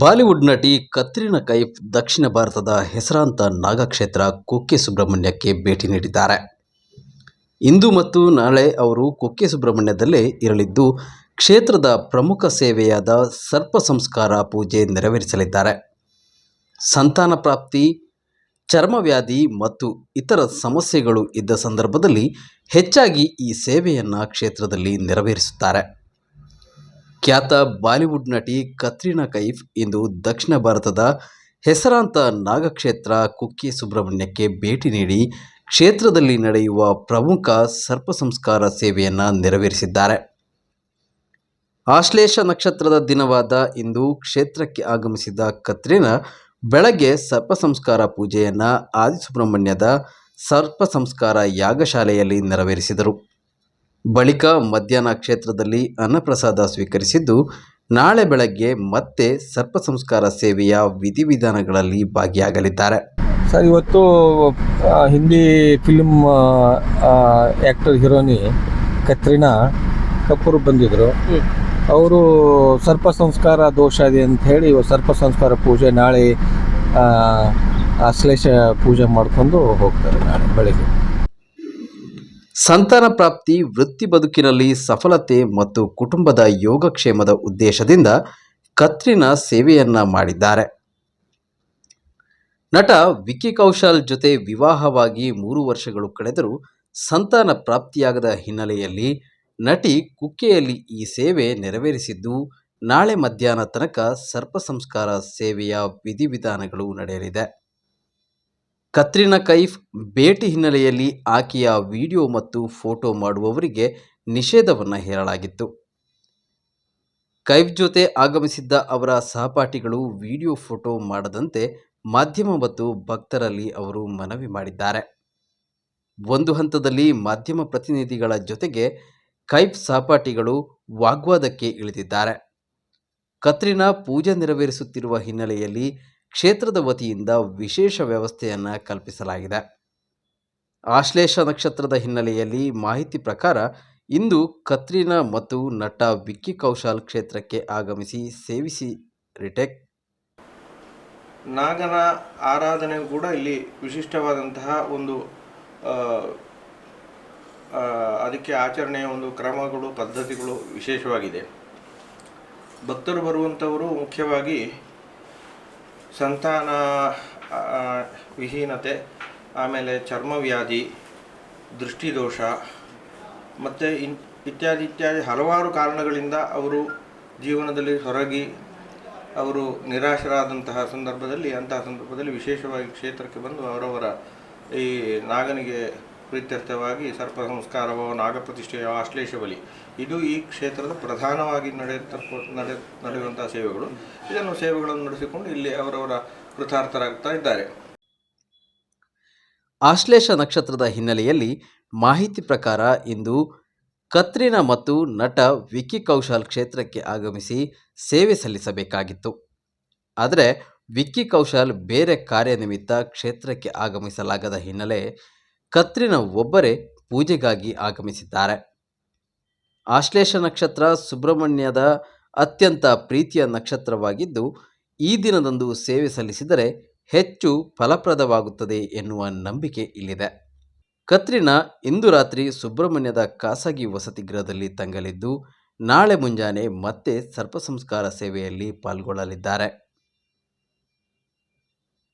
Bollywood ನಟಿ ಕತ್ರಿನಾ ಕೈಫ್ ದಕ್ಷಿಣ ಭಾರತದ ಹೆಸರಾಂತ ನಾಗಕ್ಷೇತ್ರ ಕುಕ್ಕೆ ಸುಬ್ರಹ್ಮಣ್ಯಕ್ಕೆ ಭೇಟಿ ನೀಡಿದ್ದಾರೆ. ಇಂದು ಮತ್ತು ನಾಳೆ ಅವರು ಕುಕ್ಕೆ ಸುಬ್ರಹ್ಮಣ್ಯದಲ್ಲೇ ಇರಲಿದ್ದು, ಕ್ಷೇತ್ರದ ಪ್ರಮುಖ ಸೇವೆಯಾದ ಸರ್ಪ ಸಂಸ್ಕಾರ ಪೂಜೆ ನೆರವೇರಿಸಲಿದ್ದಾರೆ. ಸಂತಾನ ಪ್ರಾಪ್ತಿ ಚರ್ಮವ್ಯಾಧಿ ಮತ್ತು ಇತರ ಸಮಸ್ಯೆಗಳು ಇದ್ದ ಸಂದರ್ಭದಲ್ಲಿ ಹೆಚ್ಚಾಗಿ ಈ ಸೇವೆಯನ್ನು ಕ್ಷೇತ್ರದಲ್ಲಿ ನೆರವೇರಿಸುತ್ತಾರೆ. ಖ್ಯಾತ ಬಾಲಿವುಡ್ ನಟಿ ಕತ್ರಿನಾ ಕೈಫ್ ಇಂದು ದಕ್ಷಿಣ ಭಾರತದ ಹೆಸರಾಂತ ನಾಗಕ್ಷೇತ್ರ ಕುಕ್ಕೆ ಸುಬ್ರಹ್ಮಣ್ಯಕ್ಕೆ ಭೇಟಿ ನೀಡಿ ಕ್ಷೇತ್ರದಲ್ಲಿ ನಡೆಯುವ ಪ್ರಮುಖ ಸರ್ಪ ಸಂಸ್ಕಾರ ಸೇವೆಯನ್ನು ನೆರವೇರಿಸಿದ್ದಾರೆ. ಆಶ್ಲೇಷ ನಕ್ಷತ್ರದ ದಿನವಾದ ಇಂದು ಕ್ಷೇತ್ರಕ್ಕೆ ಆಗಮಿಸಿದ ಕತ್ರಿನಾ ಬೆಳಗ್ಗೆ ಸರ್ಪ ಸಂಸ್ಕಾರ ಪೂಜೆಯನ್ನು ಆದಿಸುಬ್ರಹ್ಮಣ್ಯದ ಸರ್ಪ ಸಂಸ್ಕಾರ ಯಾಗಶಾಲೆಯಲ್ಲಿ ನೆರವೇರಿಸಿದರು. ಬಳಿಕ ಮಧ್ಯಾಹ್ನ ಕ್ಷೇತ್ರದಲ್ಲಿ ಅನ್ನಪ್ರಸಾದ ಸ್ವೀಕರಿಸಿದ್ದು, ನಾಳೆ ಬೆಳಗ್ಗೆ ಮತ್ತೆ ಸರ್ಪ ಸಂಸ್ಕಾರ ಸೇವೆಯ ವಿಧಿವಿಧಾನಗಳಲ್ಲಿ ಭಾಗಿಯಾಗಲಿದ್ದಾರೆ. ಸರ್, ಇವತ್ತು ಹಿಂದಿ ಫಿಲ್ಮ್ ಆ್ಯಕ್ಟರ್ ಹೀರೋನಿ ಕತ್ರಿನಾ ಕಪೂರ್ ಬಂದಿದ್ದರು ಅವರು ಸರ್ಪ ಸಂಸ್ಕಾರ ದೋಷ ಇದೆ ಅಂತ ಹೇಳಿ ಸರ್ಪ ಸಂಸ್ಕಾರ ಪೂಜೆ ನಾಳೆ ಆಶ್ಲೇಷ ಪೂಜೆ ಮಾಡಿಕೊಂಡು ಹೋಗ್ತಾರೆ ನಾಳೆ ಬೆಳಗ್ಗೆ. ಸಂತಾನ ಪ್ರಾಪ್ತಿ, ವೃತ್ತಿ ಬದುಕಿನಲ್ಲಿ ಸಫಲತೆ ಮತ್ತು ಕುಟುಂಬದ ಯೋಗಕ್ಷೇಮದ ಉದ್ದೇಶದಿಂದ ಕತ್ರಿನ ಸೇವೆಯನ್ನ ಮಾಡಿದ್ದಾರೆ. ನಟ ವಿಕ್ಕಿ ಕೌಶಲ್ ಜೊತೆ ವಿವಾಹವಾಗಿ ಮೂರು ವರ್ಷಗಳು ಕಳೆದರೂ ಸಂತಾನ ಪ್ರಾಪ್ತಿಯಾಗದ ಹಿನ್ನೆಲೆಯಲ್ಲಿ ನಟಿ ಕುಕ್ಕೆಯಲ್ಲಿ ಈ ಸೇವೆ ನೆರವೇರಿಸಿದ್ದು, ನಾಳೆ ಮಧ್ಯಾಹ್ನ ತನಕ ಸರ್ಪ ಸಂಸ್ಕಾರ ಸೇವೆಯ ವಿಧಿವಿಧಾನಗಳು ನಡೆಯಲಿದೆ. ಕತ್ರಿನಾ ಕೈಫ್ ಭೇಟಿ ಹಿನ್ನೆಲೆಯಲ್ಲಿ ಆಕೆಯ ವಿಡಿಯೋ ಮತ್ತು ಫೋಟೋ ಮಾಡುವವರಿಗೆ ನಿಷೇಧವನ್ನು ಹೇರಲಾಗಿತ್ತು. ಕೈಫ್ ಜೊತೆ ಆಗಮಿಸಿದ್ದ ಅವರ ಸಹಪಾಠಿಗಳು ವಿಡಿಯೋ ಫೋಟೋ ಮಾಡದಂತೆ ಮಾಧ್ಯಮ ಮತ್ತು ಭಕ್ತರಲ್ಲಿ ಅವರು ಮನವಿ ಮಾಡಿದ್ದಾರೆ. ಒಂದು ಹಂತದಲ್ಲಿ ಮಾಧ್ಯಮ ಪ್ರತಿನಿಧಿಗಳ ಜೊತೆಗೆ ಕೈಫ್ ಸಹಪಾಠಿಗಳು ವಾಗ್ವಾದಕ್ಕೆ ಇಳಿದಿದ್ದಾರೆ. ಕತ್ರಿನಾ ಪೂಜೆ ನೆರವೇರಿಸುತ್ತಿರುವ ಹಿನ್ನೆಲೆಯಲ್ಲಿ ಕ್ಷೇತ್ರದ ವತಿಯಿಂದ ವಿಶೇಷ ವ್ಯವಸ್ಥೆಯನ್ನು ಕಲ್ಪಿಸಲಾಗಿದೆ. ಆಶ್ಲೇಷ ನಕ್ಷತ್ರದ ಹಿನ್ನೆಲೆಯಲ್ಲಿ ಮಾಹಿತಿ ಪ್ರಕಾರ ಇಂದು ಕತ್ರಿನಾ ಮತ್ತು ನಟ ವಿಕ್ಕಿ ಕೌಶಲ್ ಕ್ಷೇತ್ರಕ್ಕೆ ಆಗಮಿಸಿ ಸೇವಿಸಿ ರಿಟೆಕ್. ನಾಗನ ಆರಾಧನೆ ಕೂಡ ಇಲ್ಲಿ ವಿಶಿಷ್ಟವಾದಂತಹ ಒಂದು ಅದಕ್ಕೆ ಆಚರಣೆಯ ಒಂದು ಕ್ರಮಗಳು, ಪದ್ಧತಿಗಳು ವಿಶೇಷವಾಗಿದೆ. ಭಕ್ತರು ಬರುವಂಥವರು ಮುಖ್ಯವಾಗಿ ಸಂತಾನ ವಿಹೀನತೆ, ಆಮೇಲೆ ಚರ್ಮವ್ಯಾಧಿ, ದೃಷ್ಟಿದೋಷ, ಮತ್ತು ಇನ್, ಇತ್ಯಾದಿ ಇತ್ಯಾದಿ ಹಲವಾರು ಕಾರಣಗಳಿಂದ ಅವರು ಜೀವನದಲ್ಲಿ ಹೊರಗಿ ಅವರು ನಿರಾಶರಾದಂತಹ ಸಂದರ್ಭದಲ್ಲಿ, ಅಂತಹ ಸಂದರ್ಭದಲ್ಲಿ ವಿಶೇಷವಾಗಿ ಕ್ಷೇತ್ರಕ್ಕೆ ಬಂದು ಅವರವರ ಈ ನಾಗನಿಗೆ ಪ್ರೀತ್ಯರ್ಥವಾಗಿ ಸರ್ಪ ಸಂಸ್ಕಾರವೋ ನಾಗಪ್ರತಿಷ್ಠೆಯೋ ಆಶ್ಲೇಷ ಬಲಿ. ಇದು ಈ ಕ್ಷೇತ್ರದ ಪ್ರಧಾನವಾಗಿ ನಡೆಯತಕ್ಕ ನಡೆ, ನಡೆಯುವಂಥ ಸೇವೆಗಳು. ಇದನ್ನು ಸೇವೆಗಳನ್ನು ನಡೆಸಿಕೊಂಡು ಇಲ್ಲಿ ಅವರವರ ಕೃತಾರ್ಥರಾಗ್ತಾ ಇದ್ದಾರೆ. ಆಶ್ಲೇಷ ನಕ್ಷತ್ರದ ಹಿನ್ನೆಲೆಯಲ್ಲಿ ಮಾಹಿತಿ ಪ್ರಕಾರ ಇಂದು ಕತ್ರಿನಾ ಮತ್ತು ನಟ ವಿಕ್ಕಿ ಕೌಶಲ್ ಕ್ಷೇತ್ರಕ್ಕೆ ಆಗಮಿಸಿ ಸೇವೆ ಸಲ್ಲಿಸಬೇಕಾಗಿತ್ತು. ಆದರೆ ವಿಕ್ಕಿ ಕೌಶಲ್ ಬೇರೆ ಕಾರ್ಯನಿಮಿತ್ತ ಕ್ಷೇತ್ರಕ್ಕೆ ಆಗಮಿಸಲಾಗದ ಹಿನ್ನೆಲೆ ಕತ್ರಿನಾ ಒಬ್ಬರೇ ಪೂಜೆಗಾಗಿ ಆಗಮಿಸಿದ್ದಾರೆ. ಆಶ್ಲೇಷ ನಕ್ಷತ್ರ ಸುಬ್ರಹ್ಮಣ್ಯದ ಅತ್ಯಂತ ಪ್ರೀತಿಯ ನಕ್ಷತ್ರವಾಗಿದ್ದು, ಈ ದಿನದಂದು ಸೇವೆ ಸಲ್ಲಿಸಿದರೆ ಹೆಚ್ಚು ಫಲಪ್ರದವಾಗುತ್ತದೆ ಎನ್ನುವ ನಂಬಿಕೆ ಇಲ್ಲಿದೆ. ಕತ್ರಿನ ಇಂದು ರಾತ್ರಿ ಸುಬ್ರಹ್ಮಣ್ಯದ ಖಾಸಗಿ ವಸತಿ ಗೃಹದಲ್ಲಿ ತಂಗಲಿದ್ದು, ನಾಳೆ ಮುಂಜಾನೆ ಮತ್ತೆ ಸರ್ಪ ಸಂಸ್ಕಾರ ಸೇವೆಯಲ್ಲಿ ಪಾಲ್ಗೊಳ್ಳಲಿದ್ದಾರೆ.